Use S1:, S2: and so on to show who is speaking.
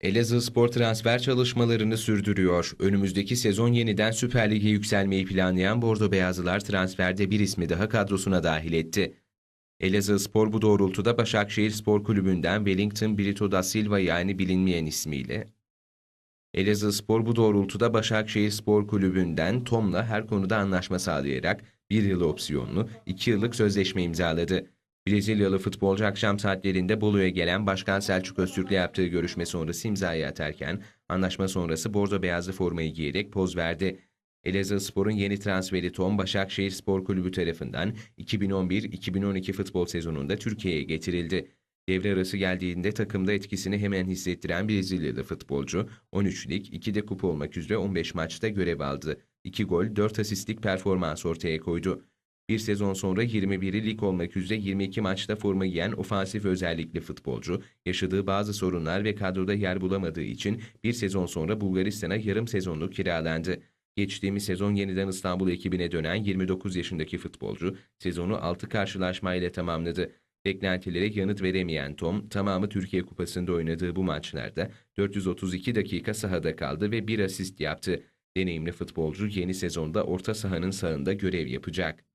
S1: Elazığ Spor transfer çalışmalarını sürdürüyor. Önümüzdeki sezon yeniden Süper Lig'e yükselmeyi planlayan Bordo Beyazlılar transferde bir ismi daha kadrosuna dahil etti. Elazığ Spor bu doğrultuda Başakşehir Spor Kulübü'nden Wellington Brito da Silva yani bilinmeyen ismiyle Elazığ Spor bu doğrultuda Başakşehir Spor Kulübü'nden Tom'la her konuda anlaşma sağlayarak bir yıl opsiyonlu, iki yıllık sözleşme imzaladı. Brezilyalı futbolcu akşam saatlerinde Bolu'ya gelen Başkan Selçuk Öztürk'le yaptığı görüşme sonrası imzayı atarken anlaşma sonrası bordo beyazlı formayı giyerek poz verdi. Elazığ Spor'un yeni transferi Tom Başakşehir Spor Kulübü tarafından 2011-2012 futbol sezonunda Türkiye'ye getirildi. Devre arası geldiğinde takımda etkisini hemen hissettiren Brezilyalı futbolcu 13 lig, 2 de kupa olmak üzere 15 maçta görev aldı. 2 gol, 4 asistlik performans ortaya koydu. Bir sezon sonra 21'i lig olmak üzere 22 maçta forma giyen ofansif özellikli futbolcu, yaşadığı bazı sorunlar ve kadroda yer bulamadığı için bir sezon sonra Bulgaristan'a yarım sezonluk kiralandı. Geçtiğimiz sezon yeniden İstanbul ekibine dönen 29 yaşındaki futbolcu sezonu 6 karşılaşmayla tamamladı. Beklentilere yanıt veremeyen Tom, tamamı Türkiye Kupası'nda oynadığı bu maçlarda 432 dakika sahada kaldı ve bir asist yaptı. Deneyimli futbolcu yeni sezonda orta sahanın sağında görev yapacak.